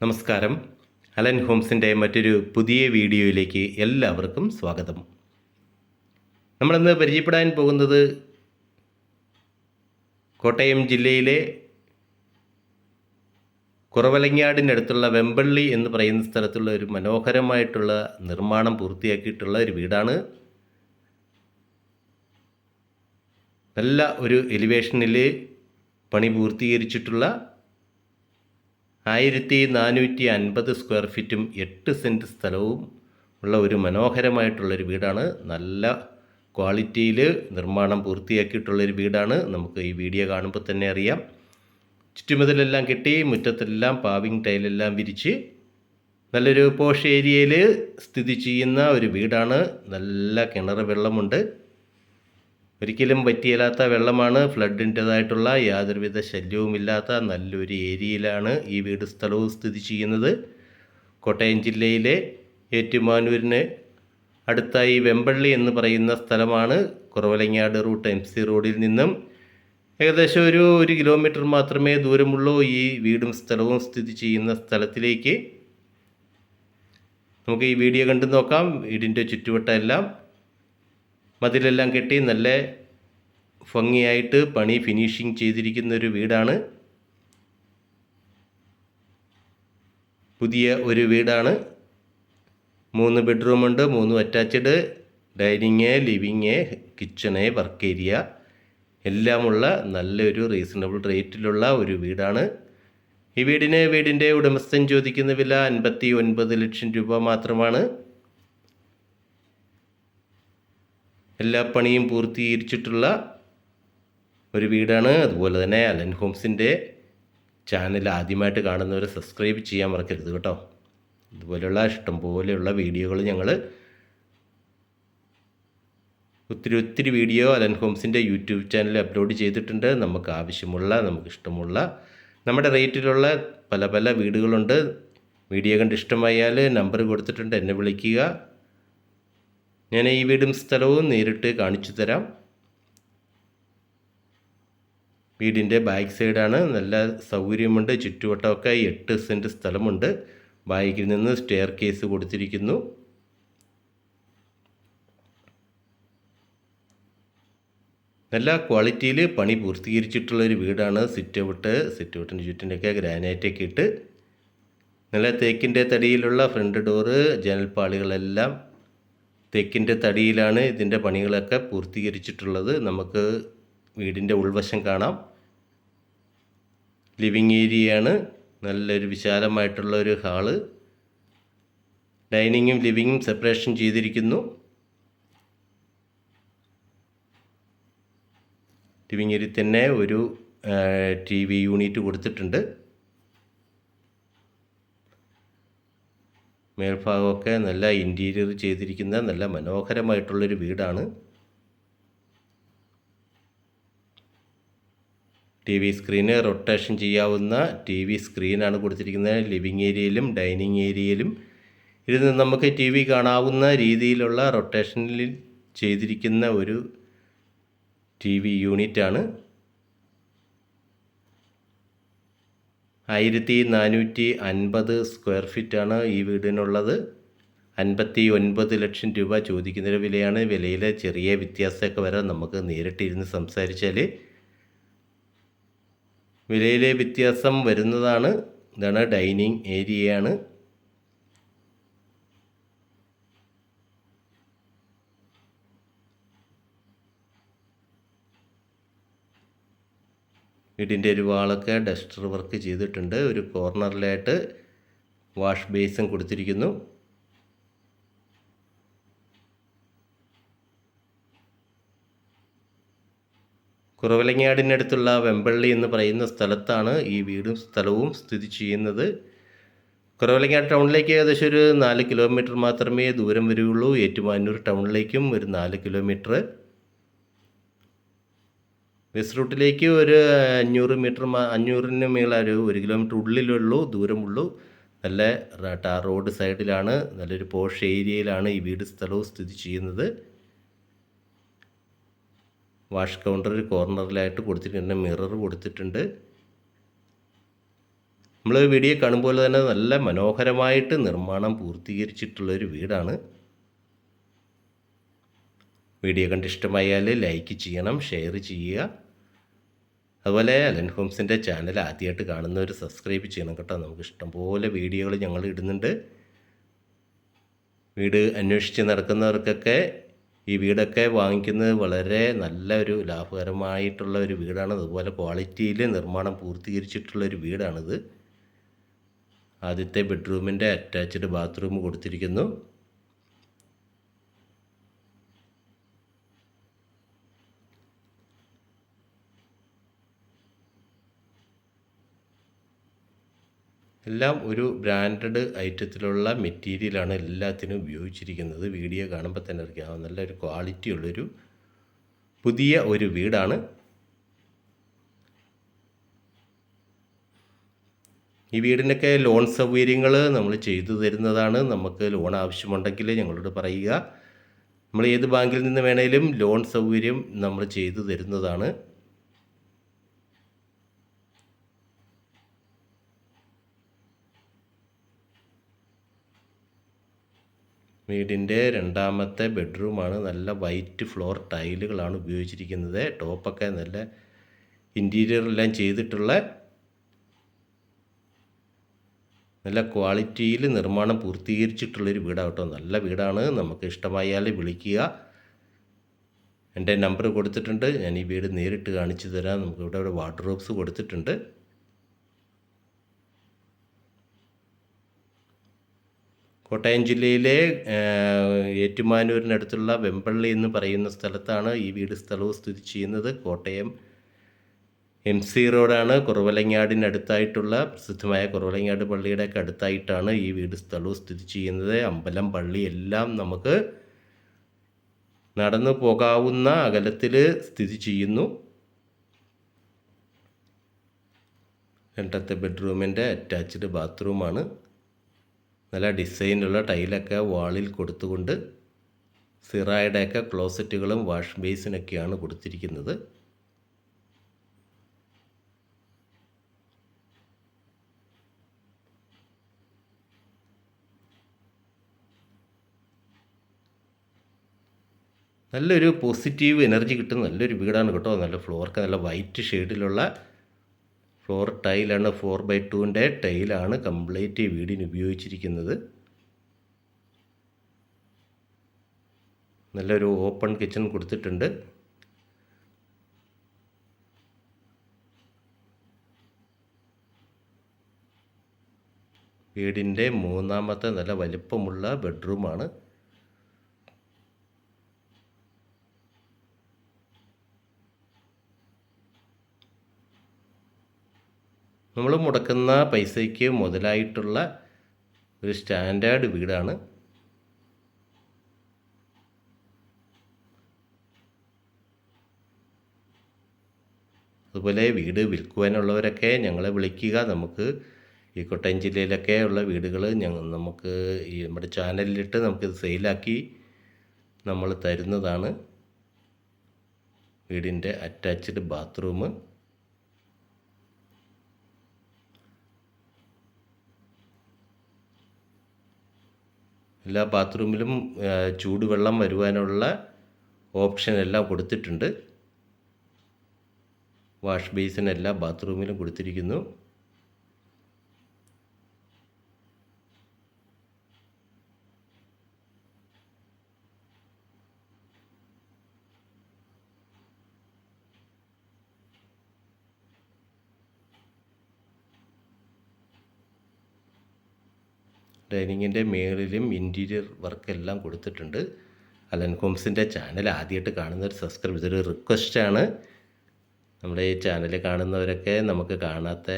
നമസ്കാരം. അലൻ ഹോംസിന്റെ മറ്റൊരു പുതിയ വീഡിയോയിലേക്ക് എല്ലാവർക്കും സ്വാഗതം. നമ്മളിന്ന് പരിചയപ്പെടാൻ പോകുന്നത് കോട്ടയം ജില്ലയിലെ കുറവലങ്ങാടിനടുത്തുള്ള വെമ്പള്ളി എന്ന് പറയുന്ന സ്ഥലത്തുള്ള ഒരു മനോഹരമായിട്ടുള്ള നിർമ്മാണം പൂർത്തിയാക്കിയിട്ടുള്ള ഒരു വീടാണ്. നല്ല ഒരു എലിവേഷനിൽ പണി പൂർത്തീകരിച്ചിട്ടുള്ള ആയിരത്തി നാനൂറ്റി അൻപത് സ്ക്വയർ ഫീറ്റും എട്ട് സെന്റ് സ്ഥലവും ഉള്ള ഒരു മനോഹരമായിട്ടുള്ളൊരു വീടാണ്. നല്ല ക്വാളിറ്റിയിൽ നിർമ്മാണം പൂർത്തിയാക്കിയിട്ടുള്ളൊരു വീടാണ്. നമുക്ക് ഈ വീഡിയോ കാണുമ്പോൾ തന്നെ അറിയാം. ചുറ്റുമതിലെല്ലാം കെട്ടി മുറ്റത്തെല്ലാം പാവിങ് ടൈലെല്ലാം വിരിച്ച് നല്ലൊരു പോഷ് ഏരിയയിൽ സ്ഥിതി ചെയ്യുന്ന ഒരു വീടാണ്. നല്ല കിണർ വെള്ളമുണ്ട്. ഒരിക്കലും പറ്റിയല്ലാത്ത വെള്ളമാണ്. ഫ്ലഡിന്റെതായിട്ടുള്ള യാതൊരുവിധ ശല്യവുമില്ലാത്ത നല്ലൊരു ഏരിയയിലാണ് ഈ വീട് സ്ഥലവും സ്ഥിതി ചെയ്യുന്നത്. കോട്ടയം ജില്ലയിലെ ഏറ്റുമാനൂരിന് അടുത്തായി വെമ്പള്ളി എന്ന് പറയുന്ന സ്ഥലമാണ്. കുറവലങ്ങാട് റൂട്ട് എം സി റോഡിൽ നിന്നും ഏകദേശം ഒരു ഒരു കിലോമീറ്റർ മാത്രമേ ദൂരമുള്ളൂ ഈ വീടും സ്ഥലവും സ്ഥിതി ചെയ്യുന്ന സ്ഥലത്തിലേക്ക്. നമുക്ക് ഈ വീഡിയോ കണ്ടു നോക്കാം. വീടിന്റെ ചുറ്റുവട്ടം എല്ലാം മതിലെല്ലാം കെട്ടി നല്ല ഭംഗിയായിട്ട് പണി ഫിനിഷിങ് ചെയ്തിരിക്കുന്ന ഒരു വീടാണ്. പുതിയ ഒരു വീടാണ്. മൂന്ന് ബെഡ്റൂമുണ്ട് മൂന്ന് attached dining living kitchen work area എല്ലാമുള്ള നല്ലൊരു റീസണബിൾ റേറ്റിലുള്ള ഒരു വീടാണ്. ഈ വീടിന് വീടിന്റെ ഉടമസ്ഥൻ ചോദിക്കുന്ന വില അൻപത്തി ഒൻപത് ലക്ഷം രൂപ മാത്രമാണ്. എല്ലാ പണിയും പൂർത്തീകരിച്ചിട്ടുള്ള ഒരു വീടാണ്. അതുപോലെ തന്നെ അലൻ ഹോംസിന്റെ ചാനൽ ആദ്യമായിട്ട് കാണുന്നവർ സബ്സ്ക്രൈബ് ചെയ്യാൻ മറക്കരുത് കേട്ടോ. ഇതുപോലെയുള്ള ഇഷ്ടം പോലെയുള്ള വീഡിയോകൾ ഞങ്ങൾ ഒത്തിരി ഒത്തിരി വീഡിയോ അലൻ ഹോംസിന്റെ യൂട്യൂബ് ചാനലിൽ അപ്ലോഡ് ചെയ്തിട്ടുണ്ട്. നമുക്ക് ആവശ്യമുള്ള നമുക്ക് ഇഷ്ടമുള്ള നമ്മുടെ റേറ്റിലുള്ള പല പല വീടുകളുണ്ട്. വീഡിയോ കണ്ട് ഇഷ്ടമായാൽ നമ്പർ കൊടുത്തിട്ടുണ്ട്. എന്നെ വിളിക്കുക. ഞാൻ ഈ വീടും സ്ഥലവും നേരിട്ട് കാണിച്ചു തരാം. വീടിന്റെ ബാക്ക് സൈഡാണ്. നല്ല സൗകര്യമുണ്ട്. ചുറ്റുവട്ടമൊക്കെ എട്ട് സെന്റ് സ്ഥലമുണ്ട്. ബാക്കിൽ നിന്ന് സ്റ്റെയർ കേസ് കൊടുത്തിരിക്കുന്നു. നല്ല ക്വാളിറ്റിയിൽ പണി പൂർത്തീകരിച്ചിട്ടുള്ള ഒരു വീടാണ്. സിറ്റ് ഔട്ട് സിറ്റ് ഔട്ടിന് ചുറ്റിനൊക്കെ ഗ്രാനൈറ്റൊക്കെ ഇട്ട്. നല്ല തേക്കിന്റെ തടിയിലുള്ള ഫ്രണ്ട് ഡോറ് ജനൽപ്പാളികളെല്ലാം തെക്കിന്റെ തടിയിലാണ് ഇതിന്റെ പണികളൊക്കെ പൂർത്തീകരിച്ചിട്ടുള്ളത്. നമുക്ക് വീടിന്റെ ഉൾവശം കാണാം. ലിവിങ് ഏരിയയാണ്. നല്ലൊരു വിശാലമായിട്ടുള്ള ഒരു ഹാൾ. ഡൈനിങ്ങും ലിവിങ്ങും സെപ്പറേഷൻ ചെയ്തിരിക്കുന്നു. ലിവിങ് ഏരിയ തന്നെ ഒരു ടി വി യൂണിറ്റ് കൊടുത്തിട്ടുണ്ട്. മേൽഭാഗമൊക്കെ നല്ല ഇന്റീരിയർ ചെയ്തിരിക്കുന്ന നല്ല മനോഹരമായിട്ടുള്ളൊരു വീടാണ്. ടി വി സ്ക്രീന് റൊട്ടേഷൻ ചെയ്യാവുന്ന ടി വി സ്ക്രീനാണ് കൊടുത്തിരിക്കുന്നത്. ലിവിങ് ഏരിയയിലും ഡൈനിങ് ഏരിയയിലും ഇരുന്ന് നമുക്ക് ടി വി കാണാവുന്ന രീതിയിലുള്ള റൊട്ടേഷനിൽ ചെയ്തിരിക്കുന്ന ഒരു ടി വി യൂണിറ്റാണ് ആയിരത്തി നാനൂറ്റി അൻപത് സ്ക്വയർ ഫീറ്റാണ് ഈ വീടിനുള്ളത്. അൻപത്തി ഒൻപത് ലക്ഷം രൂപ ചോദിക്കുന്ന വിലയാണ്. വിലയിൽ ചെറിയ വ്യത്യാസമൊക്കെ വരാൻ നമുക്ക് നേരിട്ടിരുന്ന് സംസാരിച്ചാൽ വിലയിലെ വ്യത്യാസം വരുന്നതാണ്. ഇതാണ് ഡൈനിങ് ഏരിയയാണ്. വീടിന്റെ ഒരു വാളൊക്കെ ഡസ്റ്റർ വർക്ക് ചെയ്തിട്ടുണ്ട്. ഒരു കോർണറിലായിട്ട് വാഷ് ബേസും കൊടുത്തിരിക്കുന്നു. കുറവലങ്ങാടിനടുത്തുള്ള വെമ്പള്ളി എന്ന് പറയുന്ന സ്ഥലത്താണ് ഈ വീടും സ്ഥലവും സ്ഥിതി ചെയ്യുന്നത്. കുറവലങ്ങാട് ടൗണിലേക്ക് ഏകദേശം ഒരു നാല് കിലോമീറ്റർ മാത്രമേ ദൂരം വരികയുള്ളൂ ഏറ്റുമാനൂർ ടൗണിലേക്കും ഒരു നാല് കിലോമീറ്റർ. ബസ് റൂട്ടിലേക്ക് ഒരു അഞ്ഞൂറ് മീറ്റർ അഞ്ഞൂറിന് മേലെ ഒരു ഒരു കിലോമീറ്റർ ഉള്ളിലുള്ളൂ ദൂരമുള്ളൂ. നല്ല ടാർ റോഡ് സൈഡിലാണ് നല്ലൊരു പോഷ് ഏരിയയിലാണ് ഈ വീട് സ്ഥലവും സ്ഥിതി ചെയ്യുന്നത്. വാഷ് കൗണ്ടർ ഒരു കോർണറിലായിട്ട് കൊടുത്തിട്ടുണ്ട് മിറർ കൊടുത്തിട്ടുണ്ട്. നമ്മൾ വീഡിയോ കാണുമ്പോൾ തന്നെ നല്ല മനോഹരമായിട്ട് നിർമ്മാണം പൂർത്തീകരിച്ചിട്ടുള്ളൊരു വീടാണ്. വീഡിയോ കണ്ട് ഇഷ്ടമായാൽ ലൈക്ക് ചെയ്യണം ഷെയർ ചെയ്യുക. അതുപോലെ അലൻ ഹോംസിന്റെ ചാനൽ ആദ്യമായിട്ട് കാണുന്നവർ സബ്സ്ക്രൈബ് ചെയ്യണം കേട്ടോ. നമുക്ക് ഇഷ്ടംപോലെ വീഡിയോകൾ ഞങ്ങൾ ഇടുന്നുണ്ട്. വീട് അന്വേഷിച്ച് നടക്കുന്നവർക്കൊക്കെ ഈ വീടൊക്കെ വാങ്ങിക്കുന്നത് വളരെ നല്ല ഒരു ലാഭകരമായിട്ടുള്ള ഒരു വീടാണ്. അതുപോലെ ക്വാളിറ്റിയിൽ നിർമ്മാണം പൂർത്തീകരിച്ചിട്ടുള്ള ഒരു വീടാണിത്. ആദ്യത്തെ ബെഡ്റൂമിന്റെ അറ്റാച്ച്ഡ് ബാത്റൂം കൊടുത്തിരിക്കുന്നു. എല്ലാം ഒരു ബ്രാൻഡഡ് ഐറ്റത്തിലുള്ള മെറ്റീരിയലാണ് എല്ലാത്തിനും ഉപയോഗിച്ചിരിക്കുന്നത്. വീഡിയോ കാണുമ്പോൾ തന്നെ അറിയാം. നല്ലൊരു ക്വാളിറ്റി ഉള്ളൊരു പുതിയ ഒരു വീടാണ്. ഈ വീടിനൊക്കെ ലോൺ സൗകര്യങ്ങൾ നമ്മൾ ചെയ്തു തരുന്നതാണ്. നമുക്ക് ലോൺ ആവശ്യമുണ്ടെങ്കിൽ ഞങ്ങളോട് പറയുക. നമ്മൾ ഏത് ബാങ്കിൽ നിന്ന് വേണേലും ലോൺ സൗകര്യം നമ്മൾ ചെയ്തു തരുന്നതാണ്. വീടിന്റെ രണ്ടാമത്തെ ബെഡ്റൂമാണ് നല്ല വൈറ്റ് ഫ്ലോർ ടൈലുകളാണ് ഉപയോഗിച്ചിരിക്കുന്നത്. ടോപ്പൊക്കെ നല്ല ഇന്റീരിയറെല്ലാം ചെയ്തിട്ടുള്ള നല്ല ക്വാളിറ്റിയിൽ നിർമ്മാണം പൂർത്തീകരിച്ചിട്ടുള്ളൊരു വീടാകട്ടോ നല്ല വീടാണ്. നമുക്ക് ഇഷ്ടമായാൽ വിളിക്കുക. എന്റെ നമ്പർ കൊടുത്തിട്ടുണ്ട്. ഞാൻ ഈ വീട് നേരിട്ട് കാണിച്ചു തരാം. നമുക്കിവിടെ വാട്ടർ വാർഡ്രോബ്സ് കൊടുത്തിട്ടുണ്ട്. കോട്ടയം ജില്ലയിലെ ഏറ്റുമാനൂരിനടുത്തുള്ള വെമ്പള്ളി എന്ന് പറയുന്ന സ്ഥലത്താണ് ഈ വീട് സ്ഥലവും സ്ഥിതി ചെയ്യുന്നത്. കോട്ടയം എം സി റോഡാണ്. കുറവലങ്ങാടിനടുത്തായിട്ടുള്ള പ്രസിദ്ധമായ കുറവലങ്ങാട് പള്ളിയുടെയൊക്കെ അടുത്തായിട്ടാണ് ഈ വീട് സ്ഥലവും സ്ഥിതി ചെയ്യുന്നത്. അമ്പലം പള്ളി എല്ലാം നമുക്ക് നടന്നു പോകാവുന്ന അകലത്തിൽ സ്ഥിതി ചെയ്യുന്നു. രണ്ടത്തെ ബെഡ്റൂമിന്റെ അറ്റാച്ച്ഡ് ബാത്റൂമാണ്. നല്ല ഡിസൈനുള്ള ടൈലൊക്കെ വാളിൽ കൊടുത്തുകൊണ്ട് സിറായുടെയൊക്കെ ക്ലോസറ്റുകളും വാഷ് ബേസിനൊക്കെയാണ് കൊടുത്തിരിക്കുന്നത്. നല്ലൊരു പോസിറ്റീവ് എനർജി കിട്ടുന്ന നല്ലൊരു വീടാണ് കേട്ടോ. നല്ല ഫ്ലോർക്ക് നല്ല വൈറ്റ് ഷെയ്ഡിലുള്ള ഫ്ലോർ ടൈലാണ് ഫോർ ബൈ ടുവിന്റെ ടൈലാണ് കംപ്ലീറ്റ് വീടിന് ഉപയോഗിച്ചിരിക്കുന്നത്. നല്ലൊരു ഓപ്പൺ കിച്ചൺ കൊടുത്തിട്ടുണ്ട്. വീടിന്റെ മൂന്നാമത്തെ നല്ല വലിപ്പമുള്ള ബെഡ്റൂമാണ് നമ്മൾ മുടക്കുന്ന പൈസയ്ക്ക് മുതലായിട്ടുള്ള ഒരു സ്റ്റാൻഡേർഡ് വീടാണ്. അതുപോലെ വീട് വിൽക്കുവാനുള്ളവരൊക്കെ ഞങ്ങളെ വിളിക്കുക. നമുക്ക് ഈ കോട്ടയം ജില്ലയിലൊക്കെ ഉള്ള വീടുകൾ ഞങ്ങൾ നമുക്ക് ഈ നമ്മുടെ ചാനലിലിട്ട് നമുക്കിത് സെയിലാക്കി നമ്മൾ തരുന്നതാണ്. വീടിന്റെ അറ്റാച്ച്ഡ് ബാത്റൂം. എല്ലാ ബാത്റൂമിലും ചൂടുവെള്ളം വരുവാനുള്ള ഓപ്ഷൻ എല്ലാം കൊടുത്തിട്ടുണ്ട്. വാഷ് ബേസിൻ എല്ലാ ബാത്റൂമിലും കൊടുത്തിരിക്കുന്നു. ഡൈനിങ്ങിന്റെ മേളിലും ഇന്റീരിയർ വർക്കെല്ലാം കൊടുത്തിട്ടുണ്ട്. അലൻ ഹോംസിന്റെ ചാനൽ ആദ്യമായിട്ട് കാണുന്ന ഒരു സബ്സ്ക്രൈബ് ഇതൊരു റിക്വസ്റ്റാണ് നമ്മുടെ ഈ ചാനൽ കാണുന്നവരൊക്കെ നമുക്ക് കാണാത്ത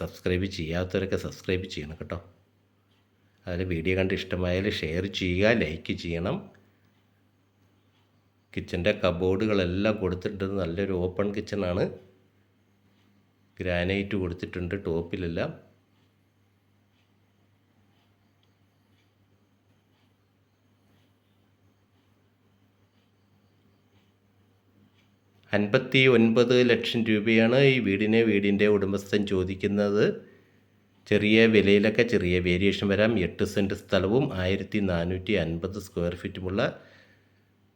സബ്സ്ക്രൈബ് ചെയ്യാത്തവരൊക്കെ സബ്സ്ക്രൈബ് ചെയ്യണം കേട്ടോ. അതിൽ വീഡിയോ കണ്ട് ഇഷ്ടമായാൽ ഷെയർ ചെയ്യുക ലൈക്ക് ചെയ്യണം. കിച്ചന്റെ കബോർഡുകളെല്ലാം കൊടുത്തിട്ടുണ്ട്. നല്ലൊരു ഓപ്പൺ കിച്ചണാണ് ഗ്രാനൈറ്റ് കൊടുത്തിട്ടുണ്ട് ടോപ്പിലെല്ലാം അൻപത്തി ഒൻപത് ലക്ഷം രൂപയാണ് ഈ വീടിനെ വീടിന്റെ ഉടമസ്ഥൻ ചോദിക്കുന്നത്. ചെറിയ വിലയിലൊക്കെ ചെറിയ വേരിയേഷൻ വരാം. എട്ട് സെന്റ് സ്ഥലവും ആയിരത്തി നാനൂറ്റി അൻപത് സ്ക്വയർ ഫീറ്റുമുള്ള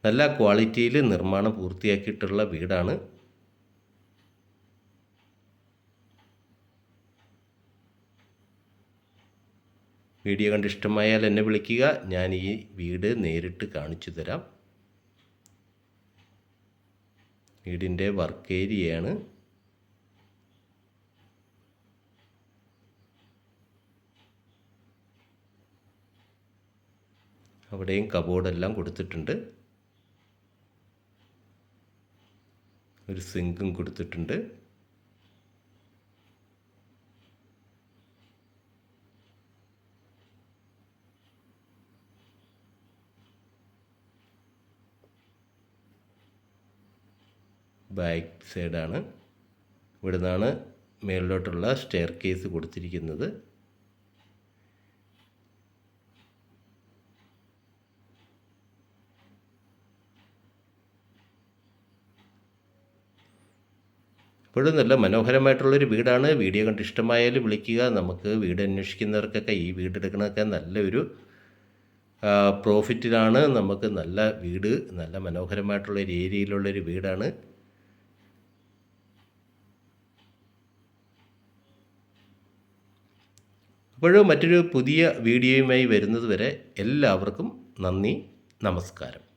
നല്ല ക്വാളിറ്റിയിൽ നിർമ്മാണം പൂർത്തിയാക്കിയിട്ടുള്ള വീടാണ്. വീഡിയോ കണ്ട് ഇഷ്ടമായാൽ എന്നെ വിളിക്കുക. ഞാൻ ഈ വീട് നേരിട്ട് കാണിച്ചു തരാം. വീടിന്റെ വർക്ക് ഏരിയയാണ് അവിടെയും കബോർഡെല്ലാം കൊടുത്തിട്ടുണ്ട്. ഒരു സിങ്കും കൊടുത്തിട്ടുണ്ട്. ബാക്ക് സൈഡാണ്. ഇവിടെ നിന്നാണ് മേളിലോട്ടുള്ള സ്റ്റെയർ കേസ് കൊടുത്തിരിക്കുന്നത്. ഇപ്പോഴും നല്ല മനോഹരമായിട്ടുള്ളൊരു വീടാണ്. വീഡിയോ കണ്ട് ഇഷ്ടമായാൽ വിളിക്കുക. നമുക്ക് വീട് അന്വേഷിക്കുന്നവർക്കൊക്കെ ഈ വീട് എടുക്കണമൊക്കെ നല്ലൊരു പ്രോഫിറ്റിലാണ് നമുക്ക് നല്ല വീട് നല്ല മനോഹരമായിട്ടുള്ള ഒരു ഏരിയയിലുള്ളൊരു വീടാണ്. അപ്പോഴും മറ്റൊരു പുതിയ വീഡിയോയുമായി വരുന്നതുവരെ എല്ലാവർക്കും നന്ദി നമസ്കാരം.